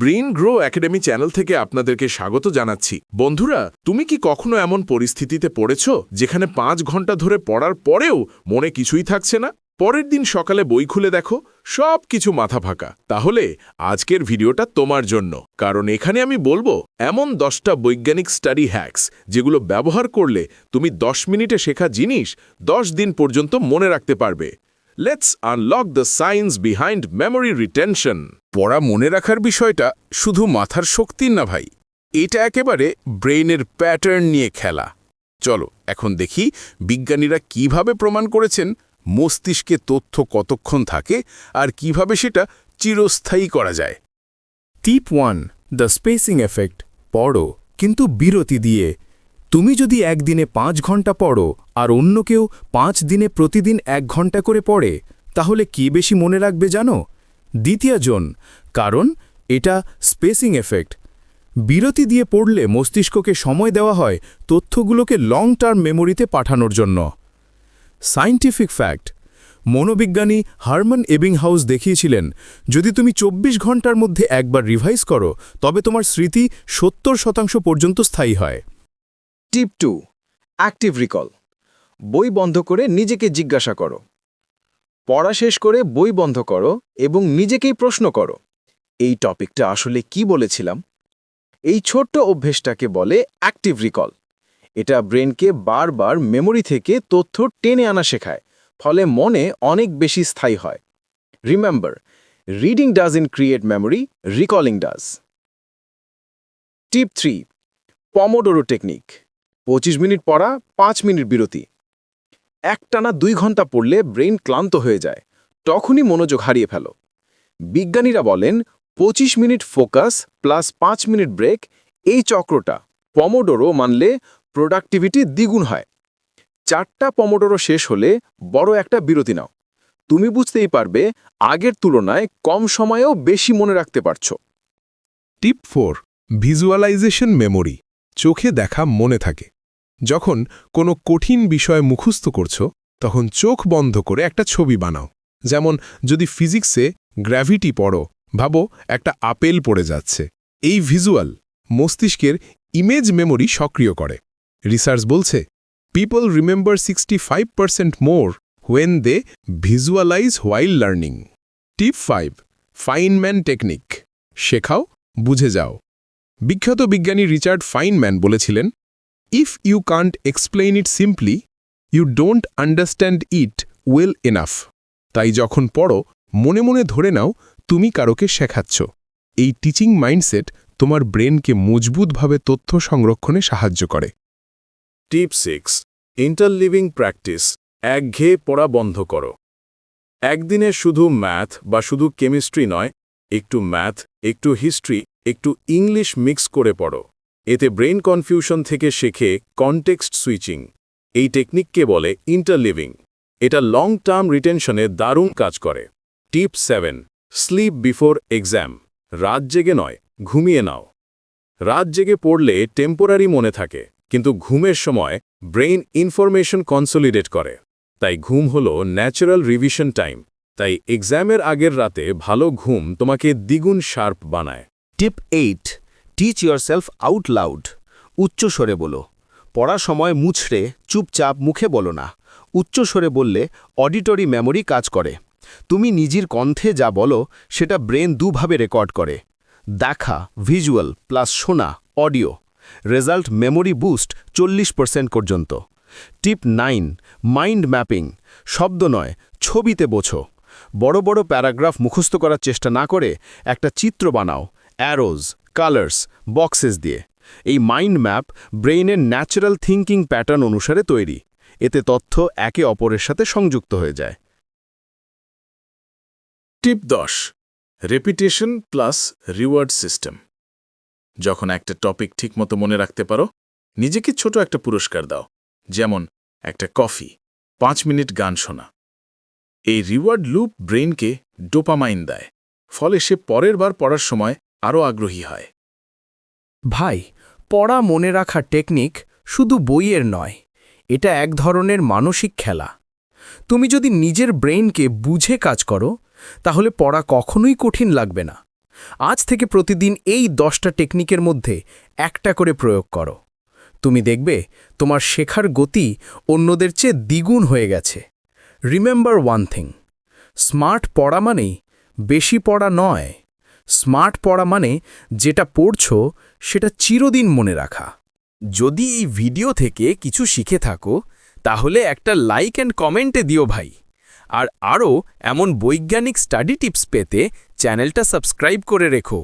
Brain grow academy channel থেকে আপনাদেরকে স্বাগত জানাচ্ছি। বন্ধুরা, তুমি কি কখনো এমন পরিস্থিতিতে পড়েছ যেখানে পাঁচ ঘণ্টা ধরে পড়ার পরেও মনে কিছুই থাকছে না? পরের দিন সকালে বই খুলে দেখো সব কিছু মাথা ফাঁকা। তাহলে আজকের ভিডিওটা তোমার জন্য। কারণ এখানে আমি বলব, এমন দশটা বৈজ্ঞানিক স্টাডি হ্যাক্স যেগুলো ব্যবহার করলে তুমি দশ মিনিটে শেখা জিনিস দশ দিন পর্যন্ত মনে রাখতে পারবে। Let's unlock the science behind memory retention পড়া মনে রাখার বিষয়টা শুধু মাথার শক্তির না ভাই। এটা একেবারে ব্রেইনের প্যাটার্ন নিয়ে খেলা। চলো, এখন দেখি বিজ্ঞানীরা কীভাবে প্রমাণ করেছেন মস্তিষ্কে তথ্য কতক্ষণ থাকে আর কীভাবে সেটা চিরস্থায়ী করা যায়। Tip one, the spacing effect, পড়ো, কিন্তু বিরতি দিয়ে। তুমি যদি একদিনে পাঁচ ঘণ্টা পড়ো আর অন্য কেউ পাঁচ দিনে প্রতিদিন এক ঘণ্টা করে পড়ে, তাহলে কি বেশি মনে রাখবে জানো? দ্বিতীয় জন, কারণ এটা স্পেসিং এফেক্ট বিরতি দিয়ে পড়লে মস্তিষ্ককে সময় দেওয়া হয় তথ্যগুলোকে লং টার্ম মেমোরিতে পাঠানোর জন্য। সায়েন্টিফিক ফ্যাক্ট মনোবিজ্ঞানী হারমান এবিংহাউস দেখিয়েছিলেন, যদি তুমি ২৪ ঘণ্টার মধ্যে একবার রিভাইজ করো, তবে তোমার স্মৃতি সত্তর শতাংশ পর্যন্ত স্থায়ী হয়। টিপ টু অ্যাক্টিভ রিকল বই বন্ধ করে নিজেকে জিজ্ঞাসা করো। পড়া শেষ করে বই বন্ধ করো এবং নিজেকেই প্রশ্ন করো, এই টপিকটা আসলে কি বলেছিলাম? এই ছোট্ট অভ্যেসটাকে বলে অ্যাক্টিভ রিকল এটা ব্রেনকে বারবার মেমোরি থেকে তথ্য টেনে আনা শেখায়, ফলে মনে অনেক বেশি স্থায়ী হয়। Remember reading doesn't create memory recalling does tip three pomodoro technique পঁচিশ মিনিট পড়া, পাঁচ মিনিট বিরতি। একটানা দুই ঘণ্টা পড়লে ব্রেন ক্লান্ত হয়ে যায়, তখনই মনোযোগ হারিয়ে ফেলো। বিজ্ঞানীরা বলেন, পঁচিশ মিনিট ফোকাস প্লাস পাঁচ মিনিট ব্রেক এই চক্রটা পমোডোরো মানলে প্রোডাক্টিভিটি দ্বিগুণ হয়। চারটা পমোডোরো শেষ হলে বড় একটা বিরতি নাও। তুমি বুঝতেই পারবে, আগের তুলনায় কম সময়েও বেশি মনে রাখতে পারছ। টিপ ফোর, ভিজুয়ালাইজেশন মেমোরি, চোখে দেখা মনে থাকে। যখন কোনো কঠিন বিষয় মুখস্থ করছ, তখন চোখ বন্ধ করে একটা ছবি বানাও। যেমন, যদি ফিজিক্সে গ্র্যাভিটি পড়ো, ভাবো একটা আপেল পড়ে যাচ্ছে। এই ভিজুয়াল মস্তিষ্কের ইমেজ মেমোরি সক্রিয় করে। রিসার্চ বলছে, people remember sixty five percent more when they visualise while learning. Tip five Feynman technique. শেখাও, বুঝে যাও। বিখ্যাত বিজ্ঞানী রিচার্ড ফাইনম্যান বলেছিলেন if you can't explain it simply you don't understand it well enough তাই যখন পড়ো, মনে মনে ধরে নাও তুমি কারোকে শেখাচ্ছ। এই টিচিং মাইন্ডসেট তোমার ব্রেনকে মজবুতভাবে তথ্য সংরক্ষণে সাহায্য করে। টিপ সিক্স ইন্টারলিভিং প্র্যাকটিস একঘেয়ে পড়া বন্ধ করো। একদিনে শুধু ম্যাথ বা শুধু কেমিস্ট্রি নয়, একটু ম্যাথ একটু হিস্ট্রি একটু ইংলিশ মিক্স করে পড়ো। এতে ব্রেন কনফিউশন থেকে শেখে কনটেক্সট সুইচিং। এই টেকনিককে বলে ইন্টারলিভিং। এটা লং টার্ম রিটেনশনে দারুণ কাজ করে। Tip seven, sleep before exam. রাত জেগে নয়, ঘুমিয়ে নাও। রাত জেগে পড়লে টেম্পোরারি মনে থাকে, কিন্তু ঘুমের সময় ব্রেইন ইনফরমেশন কনসোলিডেট করে। তাই ঘুম হল ন্যাচারাল রিভিশন টাইম। তাই এক্সামের আগের রাতে ভালো ঘুম তোমাকে দ্বিগুণ শার্প বানায়। Tip eight teach yourself out loud উচ্চ স্বরে বলো। পড়ার সময় মুছড়ে, চুপচাপ মুখে বলো না। উচ্চ স্বরে বললে অডিটরি মেমোরি কাজ করে। তুমি নিজের কণ্ঠে যা বলো, সেটা ব্রেন দুভাবে রেকর্ড করে। দেখা ভিজুয়াল প্লাস শোনা অডিও রেজাল্ট মেমোরি বুস্ট চল্লিশ পার্সেন্ট পর্যন্ত। টিপ নাইন মাইন্ড ম্যাপিং শব্দ নয়, ছবিতে বোঝো। বড় বড় প্যারাগ্রাফ মুখস্থ করার চেষ্টা না করে একটা চিত্র বানাও। অ্যারোজ কালার্স বক্সেস দিয়ে। এই মাইন্ড ম্যাপ ব্রেইনের ন্যাচারাল থিঙ্কিং প্যাটার্ন অনুসারে তৈরি। এতে তথ্য একে অপরের সাথে সংযুক্ত হয়ে যায়। টিপ দশ রেপিটেশন প্লাস রিওয়ার্ড সিস্টেম যখন একটা টপিক ঠিকমতো মনে রাখতে পারো, নিজেকে ছোট একটা পুরস্কার দাও। যেমন, একটা কফি পাঁচ মিনিট গান শোনা। এই রিওয়ার্ড লুপ ব্রেইনকে ডোপামাইন দেয়। ফলে সে পরের বার পড়ার সময় আরও আগ্রহী হয়। ভাই, পড়া মনে রাখা টেকনিক শুধু বইয়ের নয়, এটা এক ধরনের মানসিক খেলা। তুমি যদি নিজের ব্রেইনকে বুঝে কাজ করো, তাহলে পড়া কখনোই কঠিন লাগবে না। আজ থেকে প্রতিদিন এই দশটা টেকনিকের মধ্যে একটা করে প্রয়োগ করো। তুমি দেখবে তোমার শেখার গতি অন্যদের চেয়ে দ্বিগুণ হয়ে গেছে। রিমেম্বার ওয়ান থিং স্মার্ট পড়া মানেই বেশি পড়া নয়। স্মার্ট পড়া মানে যেটা পড়ছ, সেটা চিরদিন মনে রাখা। যদি এই ভিডিও থেকে কিছু শিখে থাকো, তাহলে একটা লাইক অ্যান্ড কমেন্টে দিও ভাই। আর আরও এমন বৈজ্ঞানিক স্টাডি টিপস পেতে চ্যানেলটা সাবস্ক্রাইব করে রেখো।